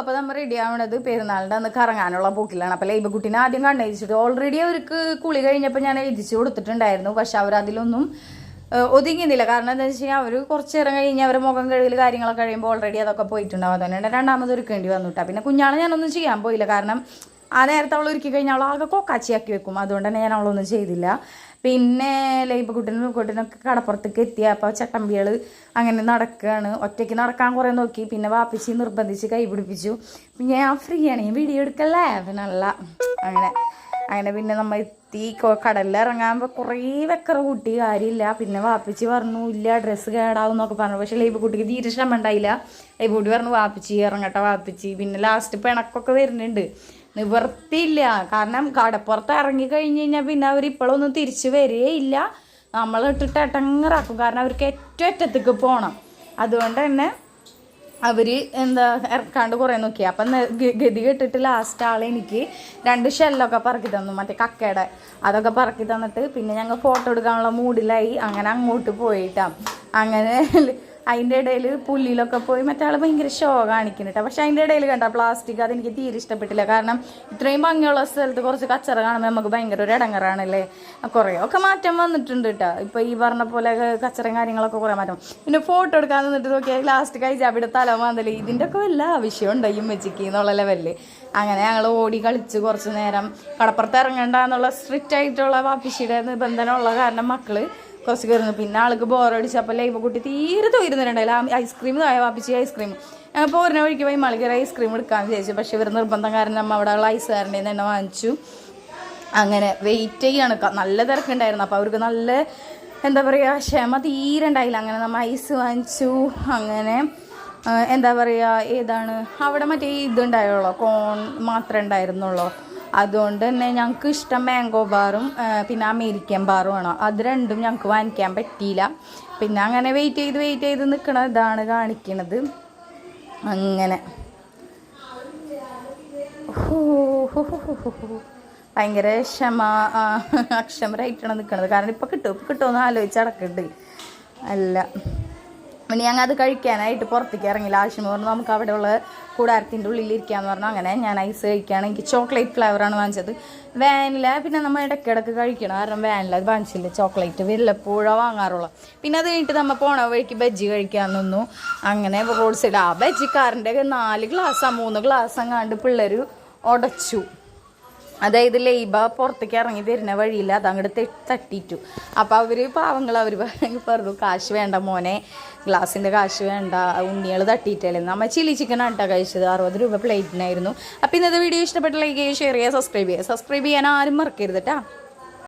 അപ്പോൾ നമ്മൾ റെഡി ആവണത് പെരുന്നാളിന്റെ അന്ന് കറങ്ങാനുള്ള പോക്കിലാണ്. അപ്പോൾ ലൈബക്കുട്ടീനെ ആദ്യം കണ്ണെഴുതിച്ചിട്ട് ഓൾറെഡി അവർക്ക് കുളി കഴിഞ്ഞപ്പോൾ ഞാൻ എഴുതിച്ചു കൊടുത്തിട്ടുണ്ടായിരുന്നു. പക്ഷെ അവരതിലൊന്നും ഏഹ്, ഒതുങ്ങുന്നില്ല കാരണം എന്താ വെച്ച് കഴിഞ്ഞാൽ അവർ കുറച്ച് നേരം കഴിഞ്ഞ് അവരുടെ മുഖം കഴുകൽ കാര്യങ്ങളൊക്കെ കഴിയുമ്പോൾ ഓൾറെഡി അതൊക്കെ പോയിട്ടുണ്ടാവും. അതുകൊണ്ട് രണ്ടാമത് ഒരുക്കേണ്ടി വന്നിട്ടാ പിന്നെ കുഞ്ഞാളെ ഞാനൊന്നും ചെയ്യാൻ പോയില്ല. കാരണം ആ നേരത്തെ അവൾ ഒരുക്കി കഴിഞ്ഞാൽ അവൾ ആകെ കൊക്കാച്ചിയാക്കി വെക്കും. അതുകൊണ്ട് തന്നെ ഞാൻ അവളൊന്നും ചെയ്തില്ല. പിന്നെ ലൈബക്കുട്ടനും കുട്ടനൊക്കെ കടപ്പുറത്തേക്ക് എത്തി. അപ്പോൾ ചട്ടമ്പികൾ അങ്ങനെ നടക്കുകയാണ് ഒറ്റയ്ക്ക് നടക്കാൻ കുറേ നോക്കി. പിന്നെ വാപ്പിച്ച് നിർബന്ധിച്ച് കൈ പിടിപ്പിച്ചു. പിന്നെ ഞാൻ ഫ്രീ ആണ്. ഞാൻ വീഡിയോ എടുക്കല്ലേ? പിന്നല്ല അങ്ങനെ അങ്ങനെ പിന്നെ നമ്മൾ എത്തി. കൊ- കടലിൽ ഇറങ്ങാൻ കുറേ വെക്കറ കൂട്ടി. കാര്യമില്ല. പിന്നെ വാപ്പിച്ചി പറഞ്ഞു ഇല്ല ഡ്രസ്സ് കേടാവും എന്നൊക്കെ പറഞ്ഞു. പക്ഷേ ലൈബ് കുട്ടിക്ക് തീരെ ക്ഷമ ഉണ്ടായില്ല. ലൈബ് കുട്ടി പറഞ്ഞു വാപ്പിച്ചി ഇറങ്ങട്ടെ വാപ്പിച്ചി. പിന്നെ ലാസ്റ്റ് പിണക്കൊക്കെ വരുന്നുണ്ട്. നിവർത്തിയില്ല. കാരണം കടപ്പുറത്ത് ഇറങ്ങി കഴിഞ്ഞ് കഴിഞ്ഞാൽ പിന്നെ അവർ ഇപ്പോഴൊന്നും തിരിച്ചു വരികയില്ല നമ്മൾ ഇട്ടിട്ട് എട്ടങ്ങറാക്കും കാരണം അവർക്ക് ഏറ്റവും അറ്റത്തേക്ക് പോകണം അതുകൊണ്ട് തന്നെ അവർ എന്താ ഇറക്കാണ്ട് കുറേ നോക്കി. അപ്പം ഗതി കെട്ടിട്ട് ലാസ്റ്റ് ആൾ എനിക്ക് രണ്ട് ഷെല്ലൊക്കെ പറക്കി തന്നു. മറ്റേ കക്കയുടെ. അതൊക്കെ പറക്കി തന്നിട്ട് പിന്നെ ഞങ്ങൾ ഫോട്ടോ എടുക്കാനുള്ള മൂഡിലായി അങ്ങനെ അങ്ങോട്ട് പോയിട്ടാണ് അങ്ങനെ അതിന്റെ ഇടയിൽ പുല്ലിലൊക്കെ പോയി മറ്റാൾ ഭയങ്കര ഷോ കാണിക്കുന്നുണ്ട് പക്ഷെ അതിന്റെ ഇടയിൽ കണ്ട പ്ലാസ്റ്റിക് അതെനിക്ക് തീരെ ഇഷ്ടപ്പെട്ടില്ല. കാരണം ഇത്രയും ഭംഗിയുള്ള സ്ഥലത്ത് കുറച്ച് കച്ചറ കാണുമ്പോൾ നമുക്ക് ഭയങ്കര ഒരു ഇടങ്ങറാണല്ലേ കുറേ ഒക്കെ മാറ്റം വന്നിട്ടുണ്ട് കേട്ടോ ഇപ്പോൾ ഈ പറഞ്ഞ പോലെ കച്ചറയും കാര്യങ്ങളൊക്കെ കുറേ മാറ്റം. പിന്നെ ഫോട്ടോ എടുക്കാൻ നിന്നിട്ട് നോക്കിയാൽ ലാസ്റ്റ് കഴിച്ച് അവിടെ തല മാന്തൽ. ഇതിന്റെ ഒക്കെ വല്ല ആവശ്യമുണ്ട് ഈ മെച്ചിക്ക് എന്നുള്ള ലെവലിൽ അങ്ങനെ ഞങ്ങൾ ഓടി കളിച്ച് കുറച്ച് നേരം കടപ്പുറത്ത് ഇറങ്ങണ്ട എന്നുള്ള സ്ട്രിക്റ്റ് ആയിട്ടുള്ള വാപ്പിശിയുടെ നിബന്ധന ഉള്ള കാരണം മക്കൾ കുറച്ച് കയറുന്നു. പിന്നെ ആൾക്ക് ബോറടിച്ച് അപ്പം ലൈവ് കുട്ടി തീരെ തൊയിരുന്നിട്ടുണ്ടായില്ല. ഐസ്ക്രീം തായ വാപ്പിച്ച് ഐസ്ക്രീം. ഞങ്ങൾ പോരുന്ന വഴിക്ക് പോയി മളികര ഐസ്ക്രീം എടുക്കാമെന്ന് വിചാരിച്ചു. പക്ഷേ ഇവർ നിർബന്ധം കാരണം നമ്മൾ അവിടെ ഉള്ള ഐസുകാരന്റെ തന്നെ വാങ്ങിച്ചു. അങ്ങനെ വെയിറ്റ് ചെയ്യാണ്. നല്ല തിരക്കുണ്ടായിരുന്നു. അപ്പോൾ അവർക്ക് നല്ല എന്താ പറയുക ക്ഷമ തീരെ ഉണ്ടായില്ല. അങ്ങനെ നമ്മൾ ഐസ് വാങ്ങിച്ചു. അങ്ങനെ എന്താ പറയുക ഏതാണ് അവിടെ മറ്റേ ഇതുണ്ടായുള്ളൂ? കോൺ മാത്രമേ ഉണ്ടായിരുന്നുള്ളൂ? അതുകൊണ്ട് തന്നെ ഞങ്ങൾക്ക് ഇഷ്ടം മാംഗോ ബാറും പിന്നെ അമേരിക്കൻ ബാറും ആണ്. അത് രണ്ടും ഞങ്ങൾക്ക് വാങ്ങിക്കാൻ പറ്റിയില്ല. പിന്നെ അങ്ങനെ വെയിറ്റ് ചെയ്ത് വെയിറ്റ് ചെയ്ത് നിൽക്കണ ഇതാണ് കാണിക്കണത്. അങ്ങനെ. ഭയങ്കര ക്ഷമ അക്ഷമരായിട്ടാണ് നിൽക്കണത്. കാരണം ഇപ്പം കിട്ടും ഇപ്പം കിട്ടുമെന്ന് ആലോചിച്ച് അടക്കുന്നുണ്ട് അല്ല. പിന്നെ ഞങ്ങൾ അത് കഴിക്കാനായിട്ട് പുറത്തേക്ക് ഇറങ്ങില്ല. ആവശ്യം പറഞ്ഞു നമുക്ക് അവിടെ ഉള്ള കൂടാരത്തിന്റെ ഉള്ളിൽ പറഞ്ഞു അങ്ങനെ ഞാൻ ഐസ് കഴിക്കുകയാണ്. എനിക്ക് ചോക്ലേറ്റ് ഫ്ലേവറാണ് വാങ്ങിച്ചത്. വാനില പിന്നെ നമ്മൾ ഇടയ്ക്കിടയ്ക്ക് കഴിക്കണം. കാരണം വാനില അത് വാങ്ങിച്ചില്ല. ചോക്ലേറ്റ് വല്ലപ്പോഴോ വാങ്ങാറുള്ളൂ. പിന്നെ അത് കഴിഞ്ഞിട്ട് നമ്മൾ പോണ വഴിക്ക് ബജ്ജി കഴിക്കാൻ നിന്നു. അങ്ങനെ റോഡ് സൈഡ് ആ ബജ്ജിക്കാരന്റെ നാല് ഗ്ലാസ്സാണ് മൂന്ന് ഗ്ലാസ് അങ്ങാണ്ട് പിള്ളേർ ഉടച്ചു. അതായത് ലൈബ പുറത്തേക്ക് ഇറങ്ങി വരുന്ന വഴിയില്ല അത് അങ്ങോട്ട് തട്ടിയിട്ടു. അപ്പോൾ അവർ പാവങ്ങൾ അവർ പറഞ്ഞു കാശ് വേണ്ട മോനെ. ഗ്ലാസിന്റെ കാശ് വേണ്ട. ഉണ്ണികൾ തട്ടിയിട്ടല്ലേ? നമ്മൾ ചില്ലി ചിക്കൻ ആട്ടാ കഴിച്ചത്. അറുപത് രൂപ പ്ലേറ്റിനായിരുന്നു അപ്പോൾ ഇന്നത്തെ വീഡിയോ ഇഷ്ടപ്പെട്ട ലൈക്ക് ചെയ്യുക ഷെയർ ചെയ്യുക സബ്സ്ക്രൈബ് ചെയ്യുക. സബ്സ്ക്രൈബ് ചെയ്യാൻ ആരും മറക്കരുത് കേട്ടോ